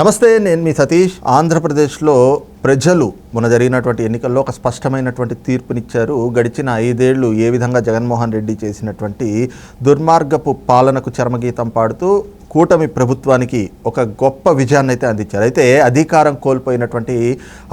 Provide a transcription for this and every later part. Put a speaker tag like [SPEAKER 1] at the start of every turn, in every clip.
[SPEAKER 1] నమస్తే నేను మీ సతీష్. ఆంధ్రప్రదేశ్లో ప్రజలు మొన్న జరిగినటువంటి ఎన్నికల్లో ఒక స్పష్టమైనటువంటి తీర్పునిచ్చారు. గడిచిన ఐదేళ్ళు ఏ విధంగా జగన్మోహన్ రెడ్డి చేసినటువంటి దుర్మార్గపు పాలనకు చర్మగీతం పాడుతూ కూటమి ప్రభుత్వానికి ఒక గొప్ప విజయాన్ని అయితే అందించారు. అయితే అధికారం కోల్పోయినటువంటి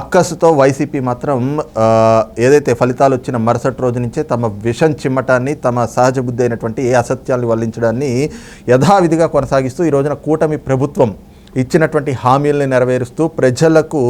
[SPEAKER 1] అక్కసుతో వైసీపీ మాత్రం ఏదైతే ఫలితాలు వచ్చిన మరుసటి రోజు నుంచే తమ విషం చిమ్మటాన్ని తమ సహజ బుద్ధి అయినటువంటి ఏ అసత్యాలను వల్లించడాన్ని యథావిధిగా కొనసాగిస్తూ ఈ రోజున కూటమి ప్రభుత్వం ఇచ్చినటువంటి హామీల్ని నెరవేరుస్తూ ప్రజలకు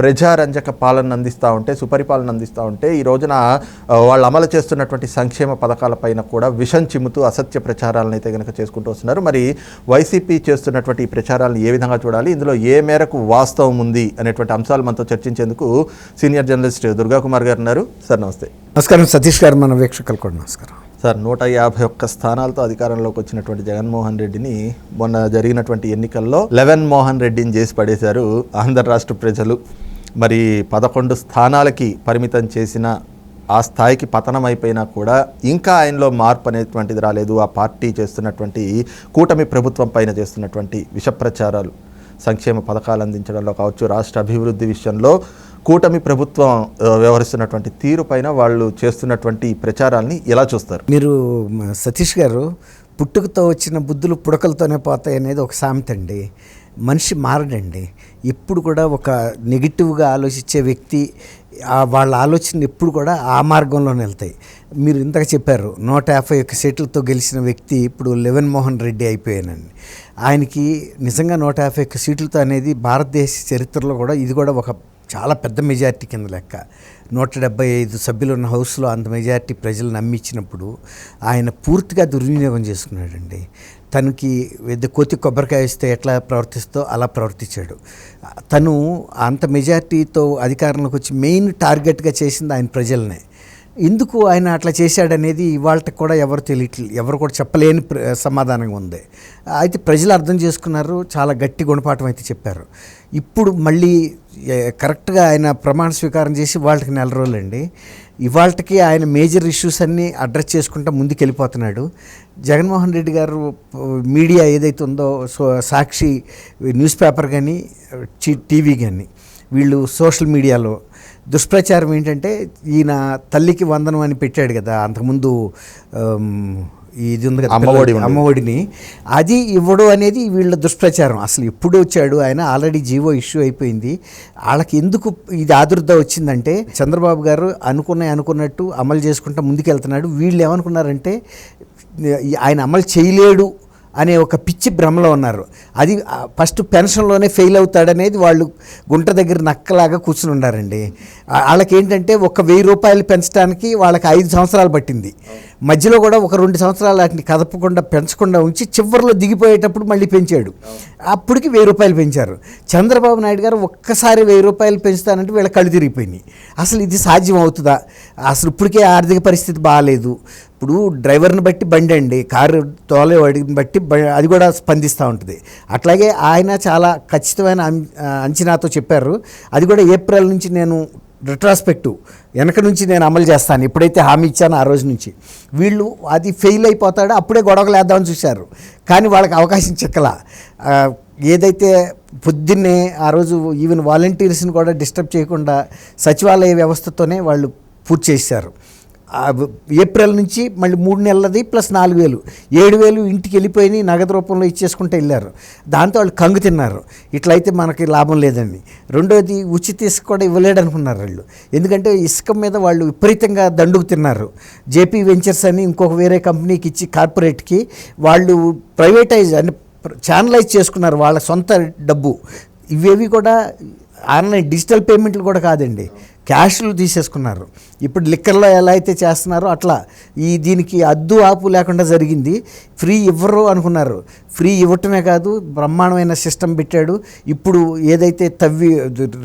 [SPEAKER 1] ప్రజారంజక పాలన అందిస్తూ ఉంటే సుపరిపాలన అందిస్తూ ఉంటే ఈ రోజున వాళ్ళు అమలు చేస్తున్నటువంటి సంక్షేమ పథకాలపైన కూడా విషం చిమ్ముతూ అసత్య ప్రచారాలను అయితే కనుక చేసుకుంటూ వస్తున్నారు. మరి వైసీపీ చేస్తున్నటువంటి ఈ ప్రచారాలను ఏ విధంగా చూడాలి? ఇందులో ఏ మేరకు వాస్తవం ఉంది అనేటువంటి అంశాలు మనతో చర్చించేందుకు సీనియర్ జర్నలిస్ట్ దుర్గాకుమార్ గారు ఉన్నారు. సార్ నమస్తే.
[SPEAKER 2] నమస్కారం. సతీష్ గారు మన వీక్షకులు కూడా నమస్కారం.
[SPEAKER 1] సార్ నూట యాభై ఒక్క స్థానాలతో అధికారంలోకి వచ్చినటువంటి జగన్మోహన్ రెడ్డిని మొన్న జరిగినటువంటి ఎన్నికల్లో లెవెన్ మోహన్ రెడ్డిని చేసి పడేశారు ఆంధ్ర రాష్ట్ర ప్రజలు. మరి పదకొండు స్థానాలకి పరిమితం చేసిన ఆ స్థాయికి పతనం అయిపోయినా కూడా ఇంకా ఆయనలో మార్పు అనేటువంటిది రాలేదు. ఆ పార్టీ చేస్తున్నటువంటి కూటమి ప్రభుత్వం పైన చేస్తున్నటువంటి విష ప్రచారాలు సంక్షేమ పథకాలు అందించడంలో కావచ్చు రాష్ట్ర అభివృద్ధి విషయంలో కూటమి ప్రభుత్వం వ్యవహరిస్తున్నటువంటి తీరు పైన వాళ్ళు చేస్తున్నటువంటి ప్రచారాన్ని ప్రచారాల్ని ఎలా చూస్తారు?
[SPEAKER 2] మీరు సతీష్ గారు పుట్టుకతో వచ్చిన బుద్ధులు పుడకలతోనే పోతాయి అనేది ఒక సామెత అండి. మనిషి మారడండి. ఎప్పుడు కూడా ఒక నెగిటివ్గా ఆలోచించే వ్యక్తి వాళ్ళ ఆలోచన ఎప్పుడు కూడా ఆ మార్గంలోనే వెళ్తాయి. మీరు ఇంతగా చెప్పారు నూట యాభై ఒక్క సీట్లతో గెలిచిన వ్యక్తి ఇప్పుడు లెవెన్ మోహన్ రెడ్డి అయిపోయానండి. ఆయనకి నిజంగా నూట యాభై ఒక్క సీట్లతో అనేది భారతదేశ చరిత్రలో కూడా ఇది కూడా ఒక చాలా పెద్ద మెజారిటీ కింద లెక్క. నూట డెబ్బై ఐదు సభ్యులు ఉన్న హౌస్లో అంత మెజారిటీ ప్రజలు నమ్మించినప్పుడు ఆయన పూర్తిగా దుర్వినియోగం చేసుకున్నాడండి. తనకి పెద్ద కోతి కొబ్బరికాయ ఇస్తే ఎట్లా ప్రవర్తిస్తో అలా ప్రవర్తించాడు. తను అంత మెజారిటీతో అధికారంలోకి వచ్చి మెయిన్ టార్గెట్గా చేసింది ఆయన ప్రజలనే. ఎందుకు ఆయన అట్లా చేశాడనేది ఇవాళకి కూడా ఎవరు తెలియట్లేదు ఎవరు కూడా చెప్పలేని ప్ర- సమాధానంగా ఉంది. అయితే ప్రజలు అర్థం చేసుకున్నారు చాలా గట్టి గుణపాఠం అయితే చెప్పారు. ఇప్పుడు మళ్ళీ కరెక్ట్గా ఆయన ప్రమాణ స్వీకారం చేసి వాళ్ళకి నెల రోజులండి. ఇవాళకి ఆయన మేజర్ ఇష్యూస్ అన్నీ అడ్రస్ చేసుకుంటూ ముందుకు వెళ్ళిపోతున్నాడు జగన్మోహన్ రెడ్డి గారు మీడియా ఏదైతే ఉందో సో సాక్షి న్యూస్ పేపర్ కానీ టీవీ కానీ వీళ్ళు సోషల్ మీడియాలో దుష్ప్రచారం ఏంటంటే ఈయన తల్లికి వందనం అని పెట్టాడు కదా అంతకుముందు ఇది ఉంది కదా
[SPEAKER 1] అమ్మఒడి.
[SPEAKER 2] అమ్మఒడిని అది ఇవ్వడం అనేది వీళ్ళ దుష్ప్రచారం. అసలు ఎప్పుడు వచ్చాడు ఆయన ఆల్రెడీ జీవో ఇష్యూ అయిపోయింది. వాళ్ళకి ఎందుకు ఇది ఆదుర్ద వచ్చిందంటే చంద్రబాబు గారు అనుకున్న అనుకున్నట్టు అమలు చేసుకుంటూ ముందుకెళ్తున్నాడు. వీళ్ళు ఏమనుకున్నారంటే ఆయన అమలు చేయలేడు అనే ఒక పిచ్చి భ్రమలో ఉన్నారు. అది ఫస్ట్ పెన్షన్లోనే ఫెయిల్ అవుతాడనేది వాళ్ళు గుంట దగ్గర నక్కలాగా కూర్చుని ఉన్నారండి. వాళ్ళకి ఏంటంటే ఒక వెయ్యి రూపాయలు పెంచడానికి వాళ్ళకి ఐదు సంవత్సరాలు పట్టింది. మధ్యలో కూడా ఒక రెండు సంవత్సరాలు వాటిని కదపకుండా పెంచకుండా ఉంచి చివరిలో దిగిపోయేటప్పుడు మళ్ళీ పెంచాడు. అప్పటికి వెయ్యి రూపాయలు పెంచారు. చంద్రబాబు నాయుడు గారు ఒక్కసారి వెయ్యి రూపాయలు పెంచుతానంటే వీళ్ళ కళ్ళు తిరిగిపోయినాయి. అసలు ఇది సాధ్యం అవుతుందా? అసలు ఇప్పటికే ఆర్థిక పరిస్థితి బాగాలేదు ఇప్పుడు డ్రైవర్ని బట్టి బండి అండి కారు తోలేవాడిని బట్టి బ- అది కూడా స్పందిస్తూ ఉంటుంది. అట్లాగే ఆయన చాలా ఖచ్చితమైన అంచనాతో చెప్పారు. అది కూడా ఏప్రిల్ నుంచి నేను రిట్రాస్పెక్టివ్ వెనక నుంచి నేను అమలు చేస్తాను. ఎప్పుడైతే హామీ ఇచ్చానో ఆ రోజు నుంచి. వీళ్ళు అది ఫెయిల్ అయిపోతాడో అప్పుడే గొడవలు వేద్దామని చూశారు. కానీ వాళ్ళకి అవకాశం చిక్కల. ఏదైతే పొద్దున్నే ఆ రోజు ఈవెన్ వాలంటీర్స్ని కూడా డిస్టర్బ్ చేయకుండా సచివాలయ వ్యవస్థతోనే వాళ్ళు పూర్తి చేశారు. ఏప్రిల్ నుంచి మళ్ళీ మూడు నెలలది ప్లస్ నాలుగు వేలు. ఏడు వేలు ఇంటికి వెళ్ళిపోయి నగదు రూపంలో ఇచ్చేసుకుంటూ వెళ్ళారు. దాంతో వాళ్ళు కంగు తిన్నారు. ఇట్లయితే మనకి లాభం లేదండి. రెండోది ఉచిత ఇసుక కూడా ఇవ్వలేడు అనుకున్నారు వాళ్ళు. ఎందుకంటే ఇసుక మీద వాళ్ళు విపరీతంగా దండుకు తిన్నారు. జేపీ వెంచర్స్ అని ఇంకొక వేరే కంపెనీకి ఇచ్చి కార్పొరేట్కి వాళ్ళు ప్రైవేటైజ్ అంటే ఛానలైజ్ చేసుకున్నారు వాళ్ళ సొంత డబ్బు. ఇవేవి కూడా ఆన్లైన్ డిజిటల్ పేమెంట్లు కూడా కాదండి. క్యాష్లు తీసేసుకున్నారు. ఇప్పుడు లిక్కర్లో ఎలా అయితే చేస్తున్నారో అట్లా. ఈ దీనికి అద్దు ఆపు లేకుండా జరిగింది. ఫ్రీ ఇవ్వరు అనుకున్నారు. ఫ్రీ ఇవ్వటమే కాదు బ్రహ్మాండమైన సిస్టమ్ పెట్టాడు. ఇప్పుడు ఏదైతే తవ్వి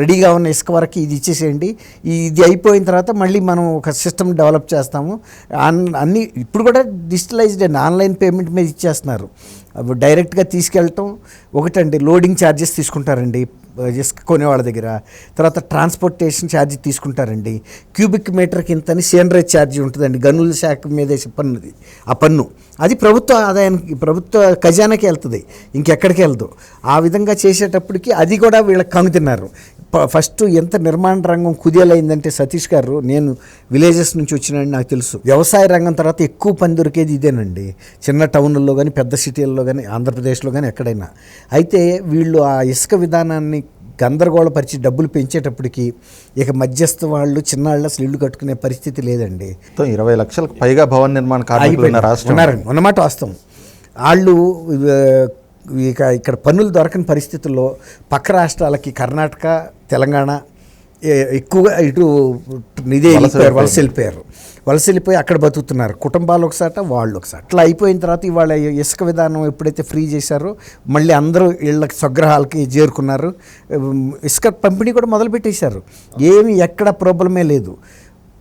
[SPEAKER 2] రెడీగా ఉన్న ఇసుక వరకు ఇది ఇచ్చేసేయండి. ఇది అయిపోయిన తర్వాత మళ్ళీ మనం ఒక సిస్టమ్ డెవలప్ చేస్తాము. అన్ని ఇప్పుడు కూడా డిజిటలైజ్డ్ అండి ఆన్లైన్ పేమెంట్ మీద ఇచ్చేస్తున్నారు. అవి డైరెక్ట్గా తీసుకెళ్ళటం. ఒకటండి లోడింగ్ ఛార్జెస్ తీసుకుంటారండి. ఇసుక కొనేవాళ్ళ దగ్గర. తర్వాత ట్రాన్స్పోర్టేషన్ ఛార్జ్ తీసుకుంటారండి. క్యూబిక్ మీటర్కి ఇంతని సీనరేజ్ ఛార్జ్ ఉంటుందండి. గనుల శాఖ మీద పన్నుది ఆ పన్ను. అది ప్రభుత్వ ఆదాయానికి ప్రభుత్వ ఖజానాకి వెళ్తుంది. ఇంకెక్కడికి వెళ్దు. ఆ విధంగా చేసేటప్పటికి అది కూడా వీళ్ళకి కంగు తిన్నారు. ఫస్ట్ ఎంత నిర్మాణ రంగం కుదేలైందంటే సతీష్ గారు నేను విలేజెస్ నుంచి వచ్చినాడని నాకు తెలుసు. వ్యవసాయ రంగం తర్వాత ఎక్కువ పని దొరికేది ఇదేనండి. చిన్న టౌన్లలో కానీ పెద్ద సిటీల్లో కానీ ఆంధ్రప్రదేశ్లో కానీ ఎక్కడైనా. అయితే వీళ్ళు ఆ ఇసుక విధానాన్ని గందరగోళపరిచి డబ్బులు పెంచేటప్పటికి ఇక మధ్యస్థ వాళ్ళు చిన్నాళ్ళు అసలు ఇల్లు కట్టుకునే పరిస్థితి లేదండి.
[SPEAKER 1] ఇరవై లక్షలకు పైగా భవన నిర్మాణ
[SPEAKER 2] ఉన్నారండి. ఉన్నమాట వాస్తవం. వాళ్ళు ఇక ఇక్కడ పన్నులు దొరకని పరిస్థితుల్లో పక్క రాష్ట్రాలకి కర్ణాటక తెలంగాణ ఎక్కువగా ఇటు వెళ్ళిపోయారు. వలస
[SPEAKER 1] వెళ్ళిపోయారు.
[SPEAKER 2] వలస వెళ్ళిపోయి అక్కడ బతుకుతున్నారు. కుటుంబాలు ఒకసాట వాళ్ళు ఒకసారి అట్లా అయిపోయిన తర్వాత ఇవాళ ఇసుక విధానం ఎప్పుడైతే ఫ్రీ చేశారో మళ్ళీ అందరూ ఇళ్ళకి స్వగ్రహాలకి చేరుకున్నారు. ఇసుక పంపిణీ కూడా మొదలుపెట్టేశారు. ఏమి ఎక్కడ ప్రాబ్లమే లేదు.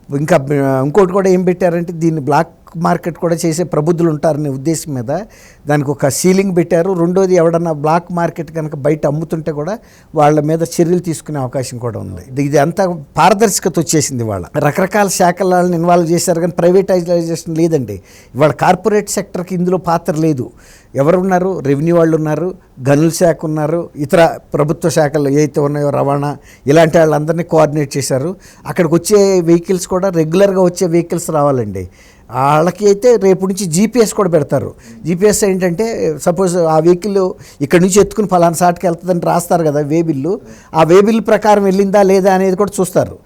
[SPEAKER 2] ఇంకా ఇంకోటి కూడా ఏం పెట్టారంటే దీన్ని బ్లాక్ మార్కెట్ కూడా చేసే ప్రబుద్ధులు ఉంటారనే ఉద్దేశం మీద దానికి ఒక సీలింగ్ పెట్టారు. రెండోది ఎవడన్నా బ్లాక్ మార్కెట్ కనుక బయట అమ్ముతుంటే కూడా వాళ్ళ మీద చర్యలు తీసుకునే అవకాశం కూడా ఉంది. ఇది- అంతా పారదర్శకత వచ్చేసింది వాళ్ళ రకరకాల శాఖల వాళ్ళని ఇన్వాల్వ్ చేశారు కానీ ప్రైవేటైజేషన్ లేదండి. ఇవాళ కార్పొరేట్ సెక్టర్కి ఇందులో పాత్ర లేదు. ఎవరున్నారు? రెవెన్యూ వాళ్ళు ఉన్నారు గనుల శాఖ ఉన్నారు ఇతర ప్రభుత్వ శాఖలు ఏవైతే ఉన్నాయో రవాణా ఇలాంటి వాళ్ళందరినీ కోఆర్డినేట్ చేశారు. అక్కడికి వచ్చే వెహికల్స్ కూడా రెగ్యులర్గా వచ్చే వెహికల్స్ రావాలండి. వాళ్ళకి అయితే రేపు నుంచి జీపీఎస్ కూడా పెడతారు. జీపీఎస్ ఏంటంటే సపోజ్ ఆ వెహికల్ ఇక్కడ నుంచి ఎత్తుకుని ఫలానా సాటికి వెళ్తుందని రాస్తారు కదా వేబిల్లు ఆ వేబిల్ ప్రకారం వెళ్ళిందా లేదా అనేది కూడా చూస్తారు.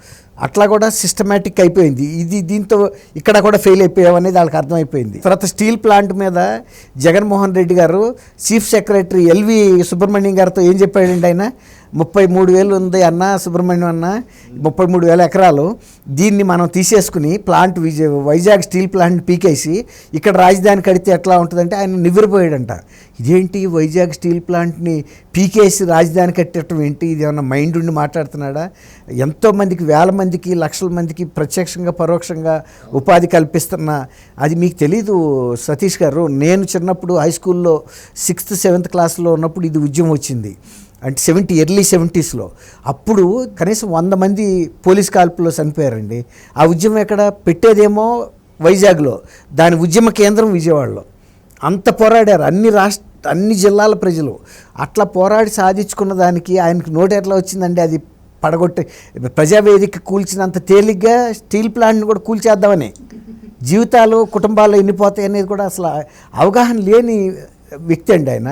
[SPEAKER 2] అట్లా కూడా సిస్టమేటిక్ అయిపోయింది. ఇది దీంతో ఇక్కడ కూడా ఫెయిల్ అయిపోయాం అనేది వాళ్ళకి అర్థమైపోయింది. తర్వాత స్టీల్ ప్లాంట్ మీద జగన్మోహన్ రెడ్డి గారు చీఫ్ సెక్రటరీ ఎల్వి సుబ్రహ్మణ్యం గారితో ఏం చెప్పాడండి ఆయన? ముప్పై మూడు వేలు ఉంది అన్న సుబ్రహ్మణ్యం అన్న ముప్పై మూడు వేల ఎకరాలు. దీన్ని మనం తీసేసుకుని ప్లాంట్ విజయ వైజాగ్ స్టీల్ ప్లాంట్ పీకేసి ఇక్కడ రాజధాని కడితే ఎట్లా ఉంటుందంటే ఆయన నివ్వరిపోయాడంట. ఇదేంటి వైజాగ్ స్టీల్ ప్లాంట్ని పీకేసి రాజధాని కట్టడం ఏంటి? ఇది ఏమన్నా మైండ్ ఉండి మాట్లాడుతున్నాడా? ఎంతోమందికి వేల మందికి లక్షల మందికి ప్రత్యక్షంగా పరోక్షంగా ఉపాధి కల్పిస్తున్న అది మీకు తెలీదు సతీష్ గారు. నేను చిన్నప్పుడు హై స్కూల్లో సిక్స్త్ సెవెంత్ క్లాస్లో ఉన్నప్పుడు ఇది ఉద్యమం వచ్చింది. అంటే సెవెంటీ ఎర్లీ సెవెంటీస్లో. అప్పుడు కనీసం వంద మంది పోలీస్ కాల్పులో చనిపోయారండి. ఆ ఉద్యమం ఎక్కడ? పెట్టేదేమో వైజాగ్లో. దాని ఉద్యమ కేంద్రం విజయవాడలో. అంత పోరాడారు. అన్ని రాష్ట్ర అన్ని జిల్లాల ప్రజలు. అట్లా పోరాడి సాధించుకున్న దానికి ఆయనకు నోటు ఎట్లా వచ్చిందండి? అది పడగొట్టి ప్రజావేదిక కూల్చినంత తేలిగ్గా స్టీల్ ప్లాంట్ని కూడా కూల్చేద్దామని. జీవితాలు కుటుంబాలు ఎన్నిపోతాయి అనేది కూడా అసలు అవగాహన లేని వ్యక్తి అండి ఆయన.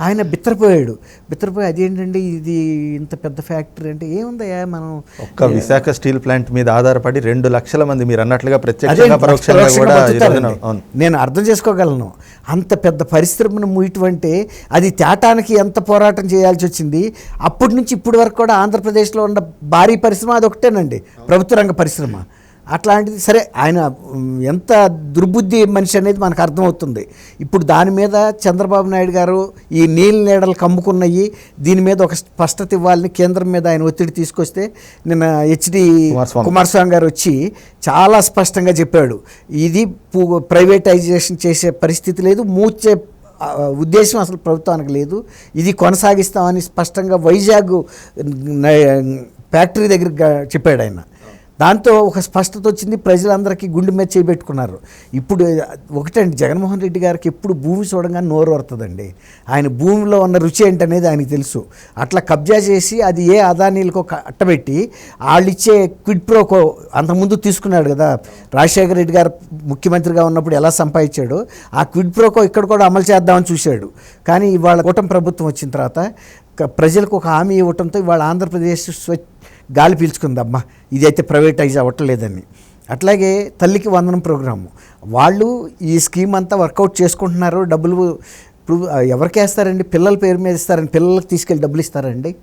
[SPEAKER 2] ఆయన బిత్తరపోయాడు. బిత్తరపోయి అదేంటండి ఇది ఇంత పెద్ద ఫ్యాక్టరీ అంటే ఏముందయ్యా మనం?
[SPEAKER 1] ఒక్క విశాఖ స్టీల్ ప్లాంట్ మీద ఆధారపడి రెండు లక్షల మంది మీరు అన్నట్లుగా
[SPEAKER 2] అదే
[SPEAKER 1] ప్రత్యక్షంగా పరోక్షంగా
[SPEAKER 2] పరోక్షంగా
[SPEAKER 1] కూడా
[SPEAKER 2] నేను అర్థం చేసుకోగలను. అంత పెద్ద పరిశ్రమను ముయ్యటమంటే అది తేటానికి ఎంత పోరాటం చేయాల్సి వచ్చింది? అప్పటి నుంచి ఇప్పటి వరకు కూడా ఆంధ్రప్రదేశ్లో ఉన్న భారీ పరిశ్రమ అది ఒకటేనండి. ప్రభుత్వ రంగ పరిశ్రమ. అట్లాంటిది సరే ఆయన ఎంత దుర్బుద్ధి మనిషి అనేది మనకు అర్థమవుతుంది. ఇప్పుడు దాని మీద చంద్రబాబు నాయుడు గారు ఈ నీళ్ళ నీడలు కమ్ముకున్నవి దీని మీద ఒక స్పష్టత ఇవ్వాలని కేంద్రం మీద ఆయన ఒత్తిడి తీసుకొస్తే నిన్న హెచ్డి
[SPEAKER 1] కుమారస్వామి.
[SPEAKER 2] గారు వచ్చి చాలా స్పష్టంగా చెప్పాడు. ఇది ప్రైవేటైజేషన్ చేసే పరిస్థితి లేదు మూచే ఆ, ఉద్దేశం అసలు ప్రభుత్వానికి లేదు. ఇది కొనసాగిస్తామని స్పష్టంగా వైజాగ్ ఫ్యాక్టరీ దగ్గర చెప్పాడు ఆయన. దాంతో ఒక స్పష్టత వచ్చింది. ప్రజలందరికీ గుండె మీద చేపెట్టుకున్నారు ఇప్పుడు ఒకటండి జగన్మోహన్ రెడ్డి గారికి ఎప్పుడు భూమి చూడగానే నోరు వరుతుందండి. ఆయన భూమిలో ఉన్న రుచి ఏంటనేది ఆయనకి తెలుసు. అట్లా కబ్జా చేసి అది ఏ అదానీలకు అట్టబెట్టి వాళ్ళు ఇచ్చే క్విడ్ ప్రోకో అంతకుముందు తీసుకున్నాడు కదా రాజశేఖర రెడ్డి గారు ముఖ్యమంత్రిగా ఉన్నప్పుడు ఎలా సంపాదించాడో ఆ క్విడ్ ప్రోకో ఇక్కడ కూడా అమలు చేద్దామని చూశాడు. కానీ ఇవాళ కూటమి ప్రభుత్వం వచ్చిన తర్వాత ప్రజలకు ఒక హామీ ఇవ్వటంతో ఇవాళ ఆంధ్రప్రదేశ్ స్వచ్ఛ గాలి పీల్చుకుందమ్మా ఇదైతే ప్రైవేటైజ్ అవ్వట్లేదని. అట్లాగే తల్లికి వందనం ప్రోగ్రాము. వాళ్ళు ఈ స్కీమ్ అంతా వర్కౌట్ చేసుకుంటున్నారు డబ్బులు ఇప్పుడు ఎవరికి వేస్తారండి? పిల్లల పేరు మీద ఇస్తారండి పిల్లలకి తీసుకెళ్ళి డబ్బులు ఇస్తారండి.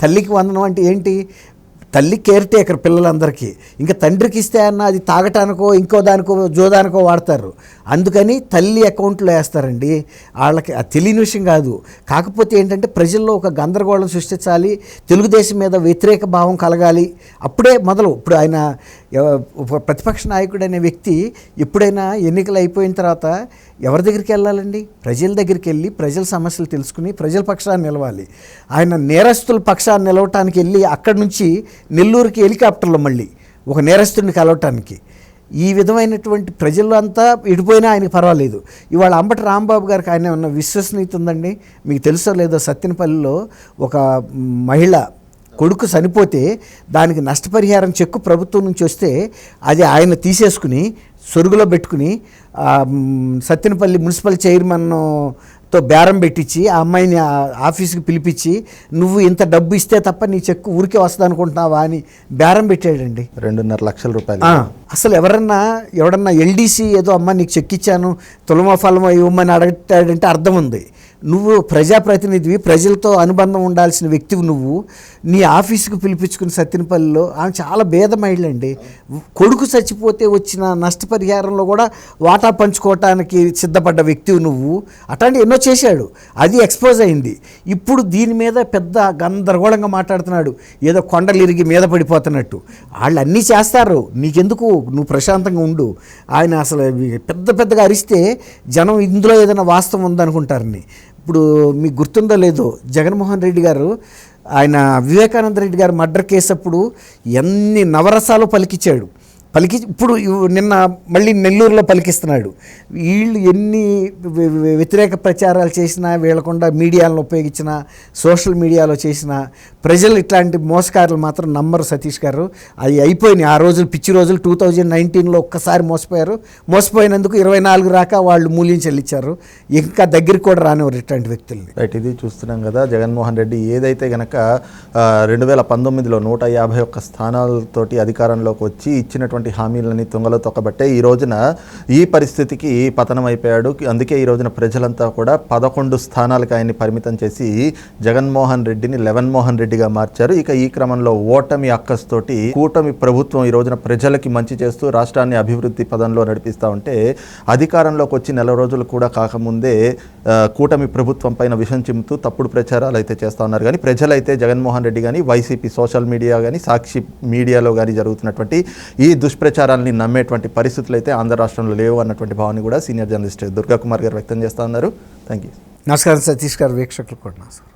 [SPEAKER 2] తల్లికి వందనం అంటే ఏంటి? తల్లి కేర్ టేకర్ పిల్లలందరికీ. ఇంకా తండ్రికి ఇస్తే అన్న అది తాగటానికో ఇంకో దానికో జోదానికో వాడతారు. అందుకని తల్లి అకౌంట్లో వేస్తారండి. వాళ్ళకి అది తెలియని విషయం కాదు. కాకపోతే ఏంటంటే ప్రజల్లో ఒక గందరగోళం సృష్టించాలి. తెలుగుదేశం మీద వ్యతిరేక భావం కలగాలి. అప్పుడే మొదలు ఇప్పుడు ఆయన ప్రతిపక్ష నాయకుడు అనే వ్యక్తి ఎప్పుడైనా ఎన్నికలు అయిపోయిన తర్వాత ఎవరి దగ్గరికి వెళ్ళాలండి? ప్రజల దగ్గరికి వెళ్ళి ప్రజల సమస్యలు తెలుసుకుని ప్రజల పక్షాన్ని నిలవాలి. ఆయన నేరస్తుల పక్షాన్ని నిలవటానికి వెళ్ళి అక్కడి నుంచి నెల్లూరుకి హెలికాప్టర్లో మళ్ళీ ఒక నేరస్తుడిని కలవటానికి. ఈ విధమైనటువంటి ప్రజలు అంతా ఇడిపోయినా ఆయనకి పర్వాలేదు. ఇవాళ అంబటి రాంబాబు గారికి ఆయన ఉన్న విశ్వసనీయత ఉందండి? మీకు తెలుసో లేదో సత్యనపల్లిలో ఒక మహిళ కొడుకు చనిపోతే దానికి నష్టపరిహారం చెక్కు ప్రభుత్వం నుంచి వస్తే అది ఆయన తీసేసుకుని సొరుగులో పెట్టుకుని సత్యనపల్లి మున్సిపల్ చైర్మన్ చైర్మన్తో బేరం పెట్టించి ఆ అమ్మాయిని ఆఫీస్కి పిలిపించి నువ్వు ఇంత డబ్బు ఇస్తే తప్ప నీ చెక్కు ఊరికే వస్తుంది అనుకుంటున్నావా అని బేరం పెట్టాడండి.
[SPEAKER 1] రెండున్నర లక్షల రూపాయలు.
[SPEAKER 2] అసలు ఎవరన్నా ఎవడన్నా ఎల్డీసీ ఏదో అమ్మ నీకు చెక్ ఇచ్చాను తులమా ఫలమా ఇవ్వమని అడగటాడంటే అర్థం ఉంది నువ్వు ప్రజాప్రతినిధివి ప్రజలతో అనుబంధం ఉండాల్సిన వ్యక్తివి నువ్వు. నీ ఆఫీసుకు పిలిపించుకుని సత్యనపల్లిలో ఆమె చాలా భేదమైళ్ళండి. కొడుకు చచ్చిపోతే వచ్చిన నష్టపరిహారంలో కూడా వాటా పంచుకోవటానికి సిద్ధపడ్డ వ్యక్తివి నువ్వు. అట్లాంటి ఎన్నో చేశాడు. అది ఎక్స్పోజ్ అయింది. ఇప్పుడు దీని మీద పెద్ద గందరగోళంగా మాట్లాడుతున్నాడు. ఏదో కొండలు ఇరిగి మీద పడిపోతున్నట్టు. వాళ్ళు అన్నీ చేస్తారు. నీకెందుకు? నువ్వు ప్రశాంతంగా ఉండు. ఆయన అసలు పెద్ద పెద్దగా అరిస్తే జనం ఇందులో ఏదైనా వాస్తవం ఉందనుకుంటారని. ఇప్పుడు మీకు గుర్తుందో లేదో జగన్మోహన్ రెడ్డి గారు ఆయన వివేకానంద రెడ్డి గారు మర్డర్ కేసు అప్పుడు ఎన్ని నవరసాలు పలికిచ్చాడు. పలికి ఇప్పుడు నిన్న మళ్ళీ నెల్లూరులో పలికిస్తున్నాడు. వీళ్ళు ఎన్ని వ్యతిరేక ప్రచారాలు చేసినా వీళ్ళకుండా మీడియాలను ఉపయోగించినా సోషల్ మీడియాలో చేసినా ప్రజలు ఇట్లాంటి మోసకారులు మాత్రం నమ్మరు సతీష్ గారు. అవి అయిపోయినాయి. ఆ రోజులు పిచ్చి రోజులు టూ థౌజండ్ నైన్టీన్లో ఒక్కసారి మోసపోయారు. మోసపోయినందుకు ఇరవై నాలుగు రాక వాళ్ళు మూల్యం చెల్లించారు ఇంకా దగ్గరికి కూడా రానివారు ఇట్లాంటి వ్యక్తుల్ని.
[SPEAKER 1] రైట్ ఇది చూస్తున్నాం కదా జగన్మోహన్ రెడ్డి. ఏదైతే గనక రెండు వేల పంతొమ్మిదిలో నూట యాభై ఒక్క స్థానాలతోటి అధికారంలోకి వచ్చి ఇచ్చినటువంటి హామీలని తుంగలో తొక్కబట్టే ఈ రోజున ఈ పరిస్థితికి పతనం అయిపోయాడు అందుకే ఈ రోజున ప్రజలంతా కూడా పదకొండు స్థానాలకు ఆయన్ని పరిమితం చేసి జగన్మోహన్ రెడ్డిని లెవెన్ మోహన్ రెడ్డిగా మార్చారు. ఇక ఈ క్రమంలో ఓటమి అక్కస్తోటి కూటమి ప్రభుత్వం ఈ రోజున ప్రజలకి మంచి చేస్తూ రాష్ట్రాన్ని అభివృద్ధి పదంలో నడిపిస్తూ ఉంటే అధికారంలోకి వచ్చి నెల రోజులు కూడా కాకముందే కూటమి ప్రభుత్వం పైన విషం చిమ్ముతూ తప్పుడు ప్రచారాలు అయితే చేస్తూ ఉన్నారు. కానీ ప్రజలైతే జగన్మోహన్ రెడ్డి కానీ వైసీపీ సోషల్ మీడియా కానీ సాక్షి మీడియాలో కానీ జరుగుతున్నటువంటి ఈ దుష్ప్రచారాలని నమ్మేటువంటి పరిస్థితులు అయితే ఆంధ్ర రాష్ట్రంలో లేవు అన్నటువంటి భావాన్ని కూడా సీనియర్ జర్నలిస్ట్ దుర్గా కుమార్ గారు వ్యక్తం చేస్తా ఉన్నారు. థ్యాంక్ యూ
[SPEAKER 2] నమస్కారం సతీష్ గారు వీక్షకులు కూడా నమస్కారం